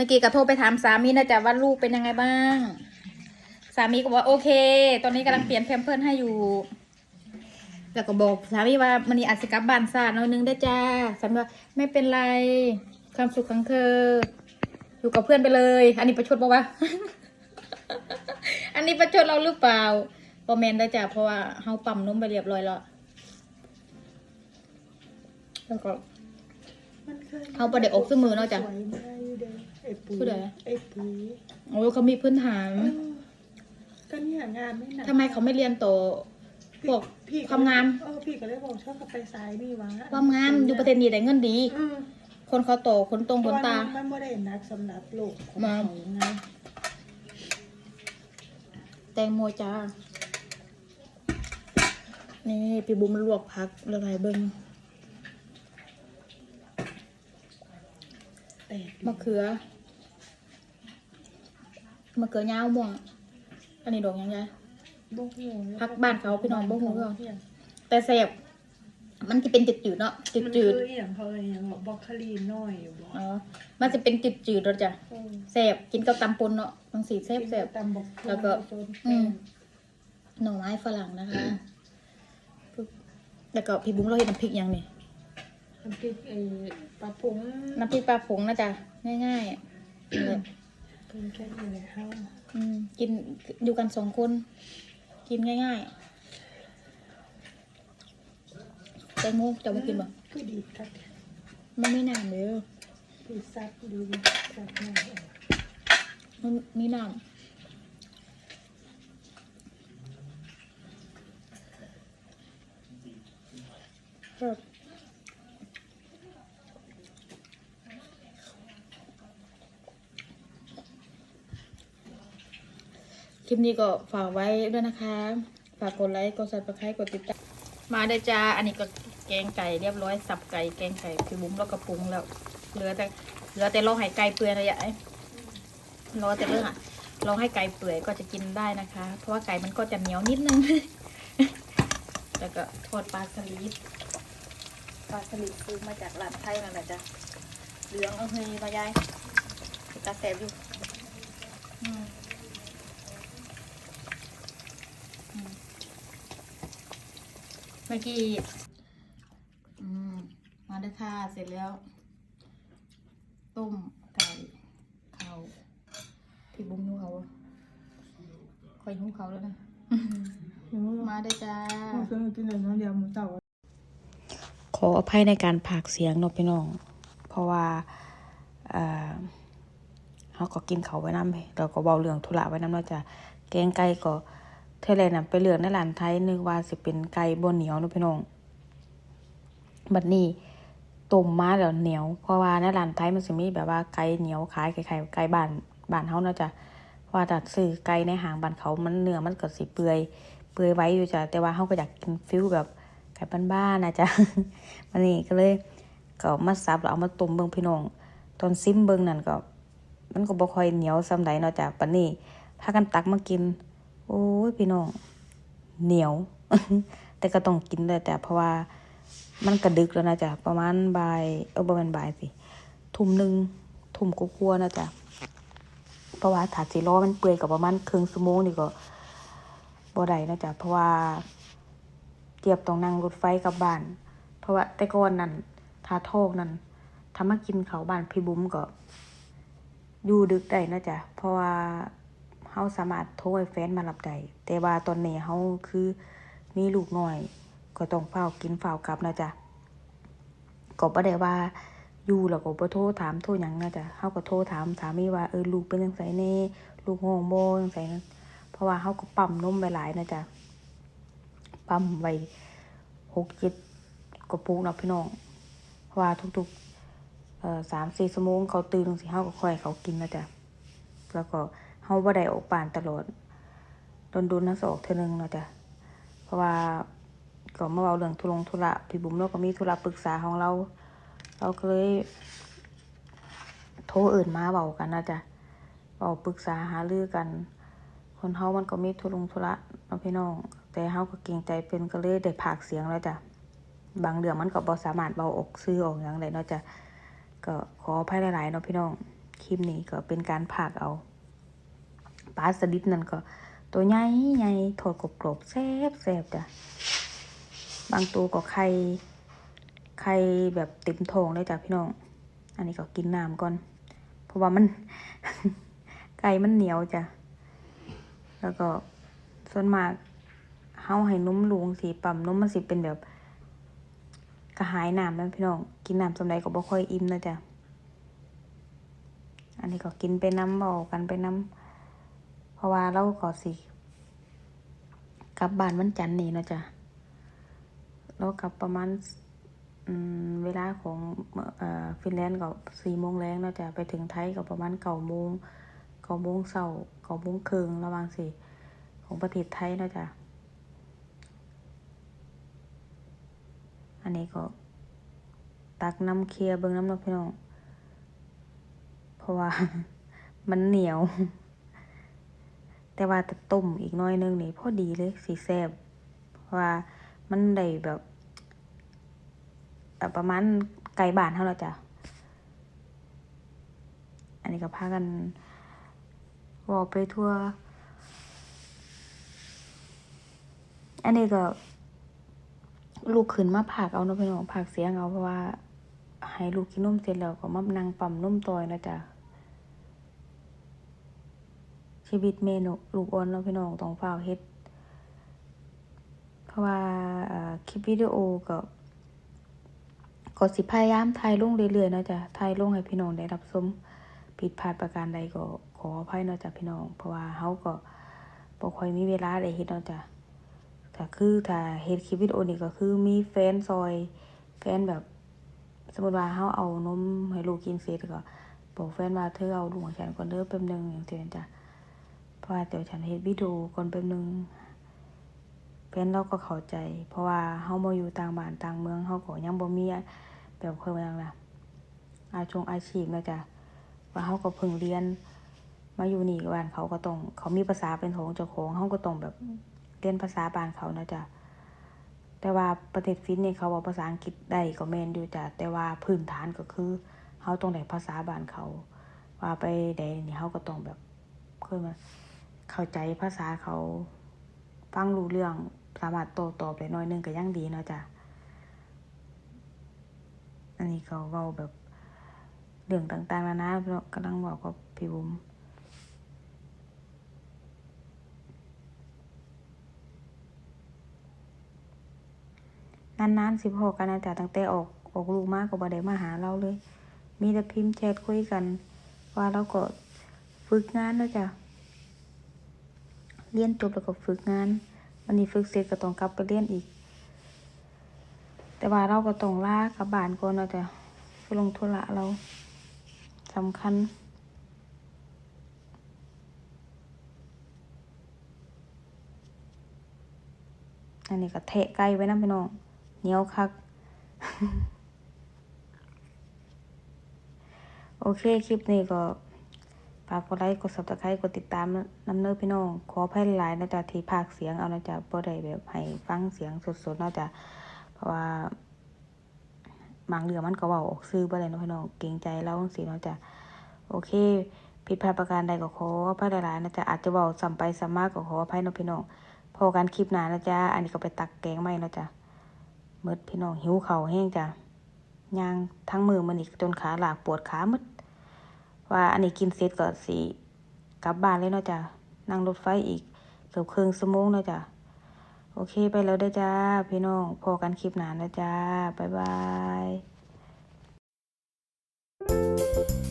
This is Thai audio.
มื่อกี้ก็โทรไปถามสามีนะจ๊ะว่าลูกเป็นยังไงบ้าง สามีก็บอกว่าโอเค ตอนนี้กำลังเปลี่ยนแพมเพิร์สให้อยู่ แล้วก็บอกสามีว่ามันนี่อาจจะกลับบ้านซาหน่อยนึงได้จ้าสามีว่าไม่เป็นไร ความสุขของเธอ อยู่กับเพื่อนไปเลย อันนี้ประชดปะวะ อันนี้ประชดเราหรือเปล่าบอแมนได้จ้าเพราะว่าเฮาปั๊มนมไปเรียบร้อยแล้วแล้วก็ เอาประเดี๋ยวอกซื้อมือเนาะจ้ะสวยมากอยู่เด้อไอ้ปุ๋ยผู้ใดไอ้ปุ๋ยโอ้ยเขามีพื้นฐานเออก็เนี่ยงานไม่หนักทำไมเขาไม่เรียนโตอพวกพี่ก็ความงามเออพี่ก็เลยบอกชอบกับไปซ้ายนี่วะความงามอยู่ประเทศนี้ได้เงินดีอืมคนเขาโตคนตรงคนตามันไม่ได้นักสำหรับโลกของมาเขาไงแตงโมจ้านี่พี่บุ้มลวกพักละลายเบิ้ง แต่ มะเขือมะเขือยาวม่วง อันนี้ดอกยังไงบ่หูแล้วพักบ้านเขาพี่น้องบ่หูเหรอเนี่ยแต่แสบมันจะเป็นจืดๆเนาะมันจืคือดอหย่างเขาอะไรอย่างบอกบล็อกคลีนน้อยอยู่บ่ๆอ๋อมันจะเป็นจืดๆรสจ้ะเออแสบกินกับตำปนเนาะบางสีแสบแสบตำบอกแล้วก็โซนอืมหน่อไม้ฝรั่งนะคะแล้วก็พี่บุ้งเราเห็นน้ำพริกยังนี่ น้ำพริกไอ้ปลาผงน้ำพริกปลาผงนะจ๊ะง่ายๆอะแบบเป็นแค่นี้แหละเขาอืมกินอยู่กันสองคน กินง่ายๆแตงโมจะมากินบ่คือดีครับมันไม่นานเลยดีซับดีซับหน่อยมันมีน้ำครับ คลิปนี้ก็ฝากไว้ด้วยนะคะ ฝากกดไลค์ กดซับสไครต์กดติดตาม มาเด้จ้า อันนี้ก็แกงไก่เรียบร้อย สับไก่แกงไก่พี่บุ้มแล้วก็ปรุงแล้ว เหลือแต่ เหลือแต่รอให้ไก่เปื่อยนะยายรอแต่เรื่องอะรอให้ไก่เปื่อยก็จะกินได้นะคะ เพราะว่าไก่มันก็จะเหนียวนิดนึง แล้วก็ทอดปลาสลิด ปลาสลิดซื้อมาจากร้านไทยนั่นแหละจ้ะเหลืองเอาเฮยมายายตาแสบอยู่ อืมอืม เมื่อกี้อืมมาเด้อค่ะ เสร็จแล้ว ต้มไก่เขาพี่บุ้มนุ่เขาคอยนุ่เขาแล้วนะ มาได้อจ้าเพิ่งกินเลยน้ำยำหมูเต่าขออภัยในการผากเสียงเนาะพี่น้อง เพราะว่าเอ่อเขาก็กินเขาวไว้น้ำเราก็เบาเรื่องธุระไว้น้ำเราะจะแกงไก่ก็ เท่าไรน่ะไปเลือกในร้านไทยนึกว่าสิเป็นไก่บ่เหนียวเนาะพี่น้องบัดนี้ต้มมาแล้วเหนียว เพราะว่าในร้านไทยมันสิมีแบบว่าไก่เหนียวขายไก่ไข่ไก่บ้านบ้านเฮาเนาะจ้ะว่าถ้าซื้อไก่ในห้างบ้านเขามันเนื้อมันก็สิเปื่อยเปื่อยไว้อยู่จ้ะแต่ว่าเฮาก็อยากกินฟิลแบบไก่บ้านๆนะจ๊ะวันนี้ก็เลยก็มาซับแล้วเอามาต้มเบิ่งพี่น้องตอนซิมเบิ่งนั่นก็ มันก็บ่ค่อยเหนียวซำใดเนาะจ้ะปานนี้พากันตักมากิน โอ้ยพี่น้องเหนียว แต่ก็ต้องกินเลยแต่เพราะว่ามันกระดึกแล้วนะจ๊ะประมาณบ่ายเออบ่แม่นบ่ายสิทุ่มหนึ่งทุ่มกลัวๆนะจ๊ะเพราะว่าถ้าสิรอมันเปื่อยก็ประมาณครึ่งชั่วโมงนี่ก็บ่ได้นะจ๊ะเพราะว่าเจียบต้องนั่งรถไฟกลับบ้าน เพราะว่าแต่ก่อนนั่นถ้าโทกนั่นถ้ามากินเขาบ้านพี่บุ้มก็อยู่ดึกได้นะจ๊ะเพราะว่าาสามารถโทรให้แฟนมารับได้แต่ว่าตอนนี้เฮาคือมีลูกน้อย ก็ต้องเฝ้ากินเฝ้ากลับนะจ๊ะก็บ่ได้ว่าอยู่แล้วก็บ่โทรถามโทรหยังนะจ๊ะเฮาก็โทรถามสามีว่าเออลูกเป็นจังไสแน่ลูกห้องบ่จังไสเพราะว่าเฮาก็ปั๊มนมไว้หลายนะจ๊ะปั๊มไว้6 7กระปุกนะพี่น้องเพราะว่าทุกๆเอ่อสามสี่ชั่วโมงเขาตื่นสิเฮาก็ค่อยเขากินนะจ๊ะแล้วก็ เฮาบ่ได้ออกบ้านตลอดโดนๆนะสออกเทื่อนึงเนาะจ๊ะเพราะว่าก็มาเว้าเรื่องธุรงธุระพี่บุ๋มเราก็มีธุระปรึกษาของเรา เราก็เลยโทรเอื่นมาเว้ากันนะจ๊ะเว้าปรึกษาหารือกัน คนเฮามันก็มีธุรงธุระเนาะพี่น้อง แต่เฮาก็เกรงใจเป็นก็เลยได้พากเสียงแล้วจ้ะบางเรื่องมันก็บ่สามารถเว้าออกซื่อออกหยังได้เนาะจ้ะก็ขออภัยหลายๆเนาะพี่น้องคลิปนี้ก็เป็นการผากเอา ปลาสลิดนั่นก็ ตัวใหญ่ใหญ่ทอดกรอบๆแซ่บแซ่บจ้ะบางตัวก็ไข่ไข่แบบเต็มท้องเลยจ้ะพี่น้อง อันนี้ก็กินน้ำก่อน เพราะว่ามัน ไก่มันเหนียวจ้ะ แล้วก็ส่วนมากเฮาให้นมลุงสีปั๊มนมมันสิเป็นแบบกระหายน้ำนั่นพี่น้อง กินน้ำสำใดก็บ่ค่อยอิ่มนะจ้ะ อันนี้ก็กินไปน้ำเบากันไปน้ำ เพราะว่าเราก็สิกลับบ้านวันจันทร์นี่เนาะจ้ะเรากลับประมาณเวลาของอฟินแลนด์ก็สี่โมงแรงเนาะจ้ะไปถึงไทยก็ประมาณเก้าโมงเก้าโมงเช้าเก้าโมงครึ่งระหว่างสิของประเทศไทยเนาะจ้ะอันนี้ก็ตักน้ำเคลียร์เบิ่งน้ำนาะพี่น้อง เพราะว่ามันเหนียว แต่ว่าจะต้มอีกน้อยนึงนี่พอดีเลยสีแซ่บเพราะว่ามันได้แบบประมาณไก่บานเท่าเราจ้ะ อันนี้ก็พากันวอไปทั่ว อันนี้ก็ลูกขึ้นมาผักเอานาะพี่น้องผักเสียงเอาเพราะว่าให้ลูกกินนมเสร็จแล้วก็มานั่งปั๊มนมตอยนะจ๊ะ ชีวิตเมนูลูกอ่อนเนาพี่น้องต้องเฝ้าเฮ็ด เพราะว่าคลิปวิดีโอก็ก็สิพยายามถ่ายลงเรื่อยๆเนาะจ้ะถ่ายลงให้พี่น้องได้รับชมผิดพลาดประการใดก็ขออภัยเนาะจ้ะพี่น้อง เพราะว่าเฮาก็บ่ค่อยมีเวลาได้เฮ็ดเนาะจ้ะถ้าคือถ้าเฮ็ดคลิปวิดีโอนี่ก็คือมีแฟนซอยแฟนแบบ สมมติว่าเฮาเอานมให้ลูกกินเสร็จก็บอกแฟนว่าเธอเอาลูกของฉันก่อนเด้อแป๊บหนึงอย่างเช่นจ้ะ ราะว่าเดี๋ยวฉันเฮ็ดวิดีโอก่อนแป๊บหนึงแฟนเราก็เข้าใจ เพราะว่าเฮาบ่อยู่ต่างบ้านต่างเมืองเฮาก็ยังบ่มีแบบเพิ่นว่างล่ะอาชงอาชีพนะจ๊ะว่าเฮาก็เพิ่งเรียน มาอยู่นี่บ้านเขาก็ต้องเขามีภาษาเป็นของเจ้าของเฮาก็ต้องแบบเรียนภาษาบ้านเขานะจ๊ะแต่ว่าประเทศฟินนี่เขาเว้าภาษาอังกฤษได้ก็แม่นอยู่จ้ะแต่ว่าพื้นฐานก็คือเฮาต้องได้ภาษาบ้านเขา ว่าไปใดนี่เฮาก็ต้องแบบเคยมา เข้าใจภาษาเขาฟังรู้เรื่องสามารถโต้ตอบได้หน้อยหนึงก็ยังดีเนาะจ้ะอันนี้เขาเว้าแบบเรื่องต่างๆนานาเนาะกำลังบอกกับพี่บุ๋มนานๆสิพอกันนะจ๊ะตั้งแต่ออกออกลูกมาก็บ่ได้มาหาเราเลย มีแต่พิมพ์แชทคุยกัน ว่าเราก็ฝึกงานเนาะจ้ะ เรียนจบแล้วก็ฝึกงานวันนี้ฝึกเสร็จก็ต้องกลับไปเรียนอีก แต่ว่าเราก็ต้องลากลับบ้านก่อนเนาะจ้ะไปลงธุระเราสำคัญอันนี้ก็เทะไก่ไว้นะพี่น้องเหนียวคัก โอเค คลิปนี้ก็ ฝากกดไลค์กด subscribe กดติดตามน้ำเนื้อพี่น้อง ขออภัยหลายนะจ๊ะที่พากเสียงเอานะจ๊ะบ่ได้แบบให้ฟังเสียงสดๆนะจ๊ะเพราะว่าบางเรื่องมันก็เว้าออกซื่อบ่ได้นะพี่น้องเกรงใจเราจังสีเนาะจ๊ะโอเค ผิดพลาดประการใดก็ขออภัยหลายๆนะจ๊ะอาจจะเว้าซ้ำไปซ้ำมาก็ขออภัยนะพี่น้องพอกันคลิปหน้านะจ๊ะอันนี้ก็ไปตักแกงใหม่นะจ๊ะหมดพี่น้องหิวเข้าแห้งจ้ะย่างทั้งมือมันอีกจนขาหลากปวดขาหมด ว่าอันนี้กินเสร็จก็สิกลับบ้านเลยนาะจ้ะนั่งรถไฟอีกเกือบครึ่งชั่วโมงเนาะจ้ะโอเคไปแล้วเด้จ้า พี่น้องพอกันคลิปหนานนะจ้า บ๊ายบาย